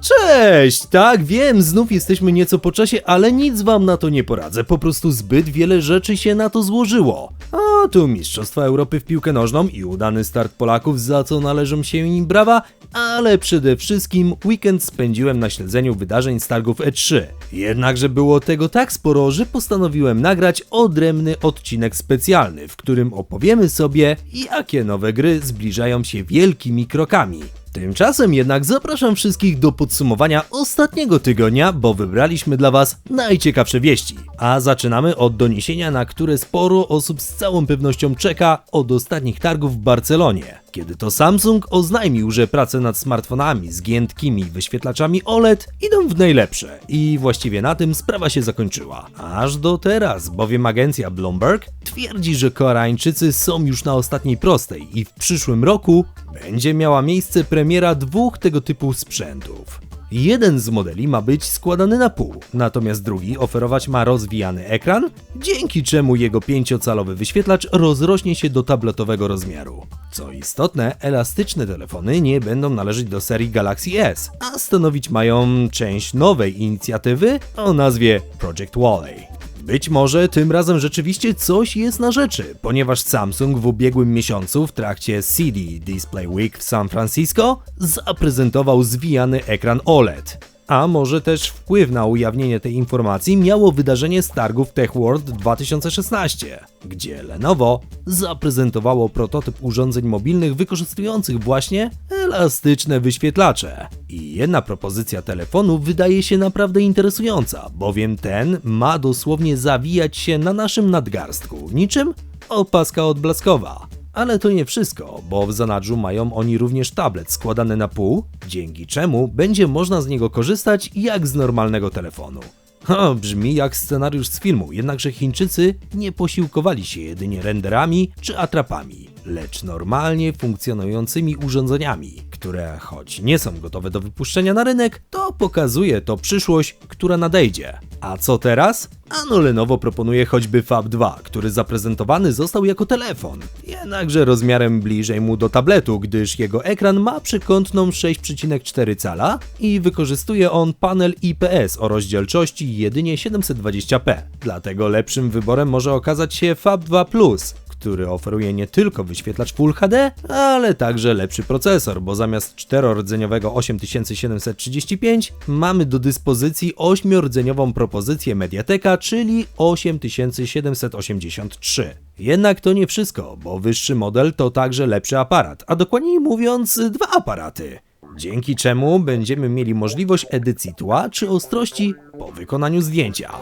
Cześć! Tak, wiem, znów jesteśmy nieco po czasie, ale nic wam na to nie poradzę. Po prostu zbyt wiele rzeczy się na to złożyło. A tu Mistrzostwa Europy w piłkę nożną i udany start Polaków, za co należą się im brawa, ale przede wszystkim weekend spędziłem na śledzeniu wydarzeń z targów E3. Jednakże było tego tak sporo, że postanowiłem nagrać odrębny odcinek specjalny, w którym opowiemy sobie, jakie nowe gry zbliżają się wielkimi krokami. Tymczasem jednak zapraszam wszystkich do podsumowania ostatniego tygodnia, bo wybraliśmy dla Was najciekawsze wieści. A zaczynamy od doniesienia, na które sporo osób z całą pewnością czeka od ostatnich targów w Barcelonie. Kiedy to Samsung oznajmił, że prace nad smartfonami z giętkimi wyświetlaczami OLED idą w najlepsze i właściwie na tym sprawa się zakończyła. Aż do teraz, bowiem agencja Bloomberg twierdzi, że Koreańczycy są już na ostatniej prostej i w przyszłym roku będzie miała miejsce premiera dwóch tego typu sprzętów. Jeden z modeli ma być składany na pół, natomiast drugi oferować ma rozwijany ekran, dzięki czemu jego 5-calowy wyświetlacz rozrośnie się do tabletowego rozmiaru. Co istotne, elastyczne telefony nie będą należeć do serii Galaxy S, a stanowić mają część nowej inicjatywy o nazwie Project Wally. Być może tym razem rzeczywiście coś jest na rzeczy, ponieważ Samsung w ubiegłym miesiącu w trakcie CD Display Week w San Francisco zaprezentował zwijany ekran OLED. A może też wpływ na ujawnienie tej informacji miało wydarzenie z targów TechWorld 2016, gdzie Lenovo zaprezentowało prototyp urządzeń mobilnych wykorzystujących właśnie elastyczne wyświetlacze. I jedna propozycja telefonu wydaje się naprawdę interesująca, bowiem ten ma dosłownie zawijać się na naszym nadgarstku, niczym opaska odblaskowa. Ale to nie wszystko, bo w zanadrzu mają oni również tablet składany na pół, dzięki czemu będzie można z niego korzystać jak z normalnego telefonu. Ha, brzmi jak scenariusz z filmu, jednakże Chińczycy nie posiłkowali się jedynie renderami czy atrapami, lecz normalnie funkcjonującymi urządzeniami, które choć nie są gotowe do wypuszczenia na rynek, to pokazuje to przyszłość, która nadejdzie. A co teraz? Ano Lenovo proponuje choćby Fab 2, który zaprezentowany został jako telefon, jednakże rozmiarem bliżej mu do tabletu, gdyż jego ekran ma przekątną 6,4 cala i wykorzystuje on panel IPS o rozdzielczości jedynie 720p. Dlatego lepszym wyborem może okazać się Fab 2 Plus, który oferuje nie tylko wyświetlacz Full HD, ale także lepszy procesor, bo zamiast czterordzeniowego 8735 mamy do dyspozycji ośmiordzeniową propozycję Mediateka, czyli 8783. Jednak to nie wszystko, bo wyższy model to także lepszy aparat, a dokładniej mówiąc dwa aparaty. Dzięki czemu będziemy mieli możliwość edycji tła czy ostrości po wykonaniu zdjęcia.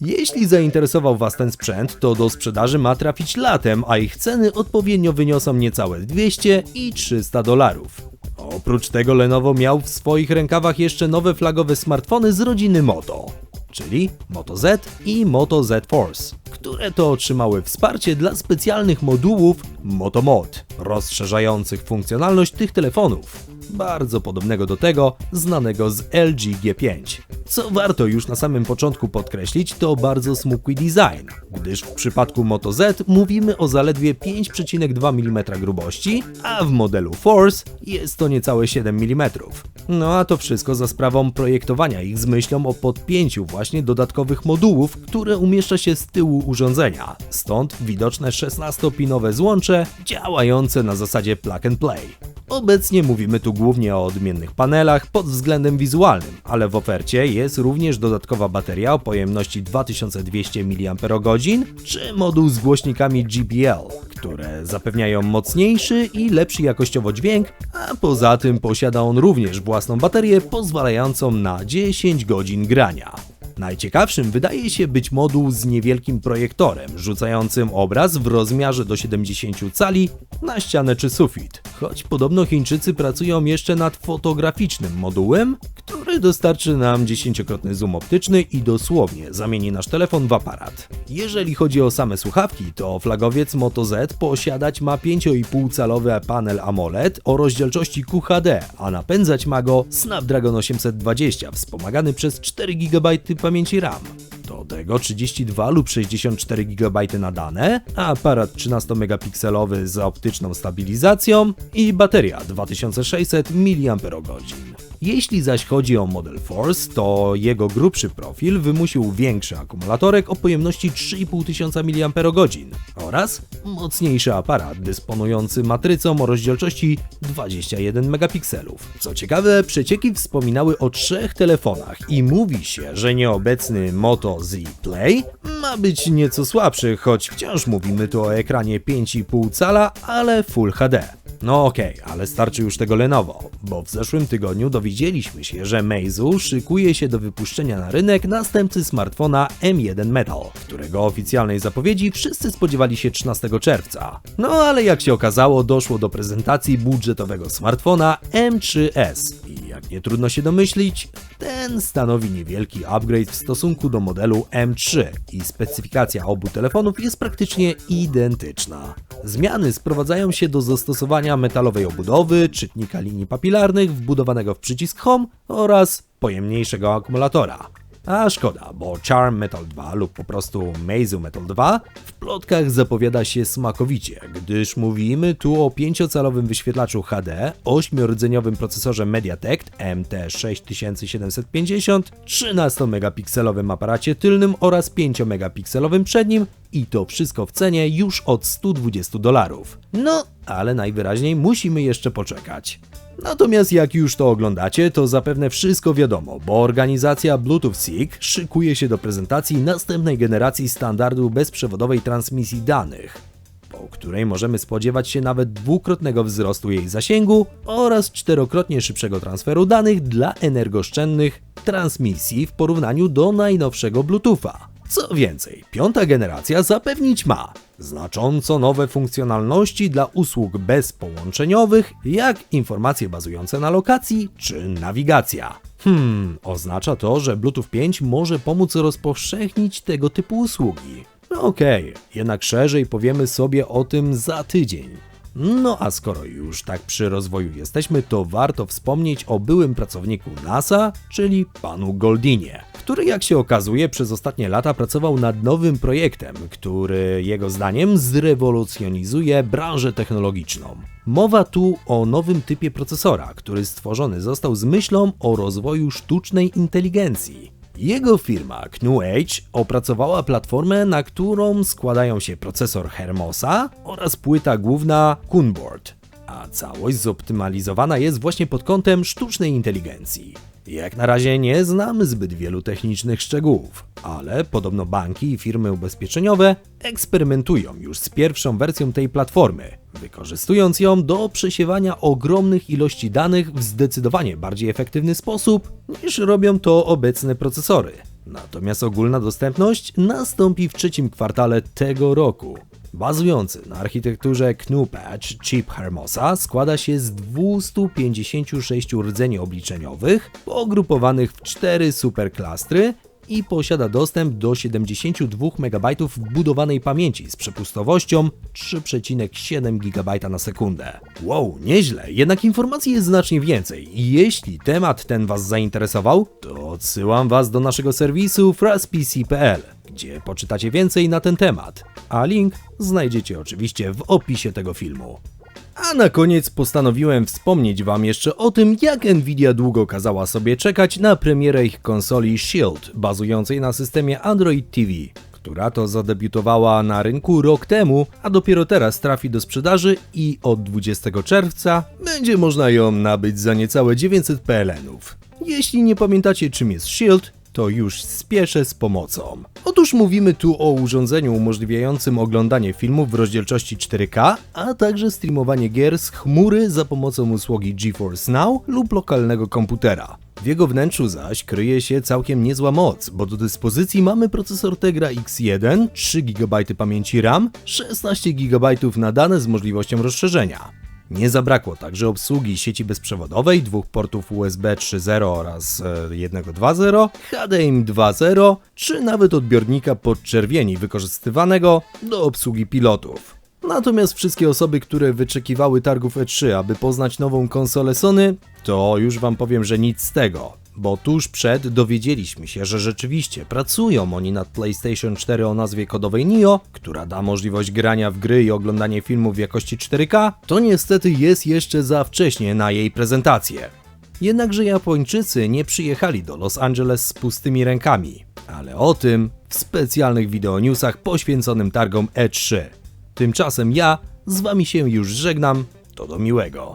Jeśli zainteresował Was ten sprzęt, to do sprzedaży ma trafić latem, a ich ceny odpowiednio wyniosą niecałe 200 i 300 dolarów. Oprócz tego Lenovo miał w swoich rękawach jeszcze nowe flagowe smartfony z rodziny Moto, czyli Moto Z i Moto Z Force, które to otrzymały wsparcie dla specjalnych modułów Moto Mod, rozszerzających funkcjonalność tych telefonów bardzo podobnego do tego znanego z LG G5. Co warto już na samym początku podkreślić, to bardzo smukły design, gdyż w przypadku Moto Z mówimy o zaledwie 5,2 mm grubości, a w modelu Force jest to niecałe 7 mm. No a to wszystko za sprawą projektowania ich z myślą o podpięciu właśnie dodatkowych modułów, które umieszcza się z tyłu urządzenia. Stąd widoczne 16-pinowe złącze działające na zasadzie plug and play. Obecnie mówimy tu głównie o odmiennych panelach pod względem wizualnym, ale w ofercie jest również dodatkowa bateria o pojemności 2200 mAh czy moduł z głośnikami GBL, które zapewniają mocniejszy i lepszy jakościowo dźwięk, a poza tym posiada on również własną baterię pozwalającą na 10 godzin grania. Najciekawszym wydaje się być moduł z niewielkim projektorem, rzucającym obraz w rozmiarze do 70 cali na ścianę czy sufit. Choć podobno Chińczycy pracują jeszcze nad fotograficznym modułem, który dostarczy nam dziesięciokrotny zoom optyczny i dosłownie zamieni nasz telefon w aparat. Jeżeli chodzi o same słuchawki, to flagowiec Moto Z posiadać ma 5,5-calowy panel AMOLED o rozdzielczości QHD, a napędzać ma go Snapdragon 820 wspomagany przez 4 GB pamięci RAM. Do tego 32 lub 64 GB na dane, aparat 13-megapikselowy z optyczną stabilizacją i bateria 2600 mAh. Jeśli zaś chodzi o Model Force, to jego grubszy profil wymusił większy akumulatorek o pojemności 3500 mAh oraz mocniejszy aparat dysponujący matrycą o rozdzielczości 21 megapikselów. Co ciekawe, przecieki wspominały o trzech telefonach i mówi się, że nieobecny Moto Z Play ma być nieco słabszy, choć wciąż mówimy tu o ekranie 5,5 cala, ale Full HD. No okej, ale starczy już tego Lenovo, bo w zeszłym tygodniu dowiedzieliśmy się, że Meizu szykuje się do wypuszczenia na rynek następcy smartfona M1 Metal, którego oficjalnej zapowiedzi wszyscy spodziewali się 13 czerwca. No ale jak się okazało, doszło do prezentacji budżetowego smartfona M3S i jak nie trudno się domyślić, ten stanowi niewielki upgrade w stosunku do modelu M3 i specyfikacja obu telefonów jest praktycznie identyczna. Zmiany sprowadzają się do zastosowania metalowej obudowy, czytnika linii papilarnych wbudowanego w przycisk Home oraz pojemniejszego akumulatora. A szkoda, bo Charm Metal 2 lub po prostu Meizu Metal 2 w plotkach zapowiada się smakowicie, gdyż mówimy tu o 5-calowym wyświetlaczu HD, 8-rdzeniowym procesorze MediaTek MT6750, 13-megapikselowym aparacie tylnym oraz 5-megapikselowym przednim i to wszystko w cenie już od 120 dolarów. No, ale najwyraźniej musimy jeszcze poczekać. Natomiast jak już to oglądacie, to zapewne wszystko wiadomo, bo organizacja Bluetooth SIG szykuje się do prezentacji następnej generacji standardu bezprzewodowej transmisji danych, po której możemy spodziewać się nawet dwukrotnego wzrostu jej zasięgu oraz czterokrotnie szybszego transferu danych dla energooszczędnych transmisji w porównaniu do najnowszego Bluetootha. Co więcej, piąta generacja zapewnić ma znacząco nowe funkcjonalności dla usług bezpołączeniowych, jak informacje bazujące na lokacji czy nawigacja. Hmm, oznacza to, że Bluetooth 5 może pomóc rozpowszechnić tego typu usługi. Okej, jednak szerzej powiemy sobie o tym za tydzień. No a skoro już tak przy rozwoju jesteśmy, to warto wspomnieć o byłym pracowniku NASA, czyli panu Goldinie, który jak się okazuje przez ostatnie lata pracował nad nowym projektem, który jego zdaniem zrewolucjonizuje branżę technologiczną. Mowa tu o nowym typie procesora, który stworzony został z myślą o rozwoju sztucznej inteligencji. Jego firma GNU Edge opracowała platformę, na którą składają się procesor Hermosa oraz płyta główna Kunboard, a całość zoptymalizowana jest właśnie pod kątem sztucznej inteligencji. Jak na razie nie znamy zbyt wielu technicznych szczegółów, ale podobno banki i firmy ubezpieczeniowe eksperymentują już z pierwszą wersją tej platformy, wykorzystując ją do przesiewania ogromnych ilości danych w zdecydowanie bardziej efektywny sposób niż robią to obecne procesory. Natomiast ogólna dostępność nastąpi w trzecim kwartale tego roku. Bazujący na architekturze GNU Patch chip Hermosa składa się z 256 rdzeni obliczeniowych pogrupowanych w 4 superklastry i posiada dostęp do 72 MB wbudowanej pamięci z przepustowością 3,7 GB na sekundę. Wow, nieźle, jednak informacji jest znacznie więcej i jeśli temat ten Was zainteresował, to odsyłam Was do naszego serwisu fraspc.pl, gdzie poczytacie więcej na ten temat, a link znajdziecie oczywiście w opisie tego filmu. A na koniec postanowiłem wspomnieć Wam jeszcze o tym, jak Nvidia długo kazała sobie czekać na premierę ich konsoli Shield, bazującej na systemie Android TV, która to zadebiutowała na rynku rok temu, a dopiero teraz trafi do sprzedaży i od 20 czerwca będzie można ją nabyć za niecałe 900 PLN-ów. Jeśli nie pamiętacie czym jest Shield, to już spieszę z pomocą. Otóż mówimy tu o urządzeniu umożliwiającym oglądanie filmów w rozdzielczości 4K, a także streamowanie gier z chmury za pomocą usługi GeForce Now lub lokalnego komputera. W jego wnętrzu zaś kryje się całkiem niezła moc, bo do dyspozycji mamy procesor Tegra X1, 3 GB pamięci RAM, 16 GB na dane z możliwością rozszerzenia. Nie zabrakło także obsługi sieci bezprzewodowej, dwóch portów USB 3.0 oraz e, jednego 2.0, HDMI 2.0, czy nawet odbiornika podczerwieni wykorzystywanego do obsługi pilotów. Natomiast wszystkie osoby, które wyczekiwały targów E3, aby poznać nową konsolę Sony, to już wam powiem, że nic z tego. Bo tuż przed dowiedzieliśmy się, że rzeczywiście pracują oni nad PlayStation 4 o nazwie kodowej Nio, która da możliwość grania w gry i oglądania filmów w jakości 4K, to niestety jest jeszcze za wcześnie na jej prezentację. Jednakże Japończycy nie przyjechali do Los Angeles z pustymi rękami, ale o tym w specjalnych wideonewsach poświęconym targom E3. Tymczasem ja z wami się już żegnam, to do miłego.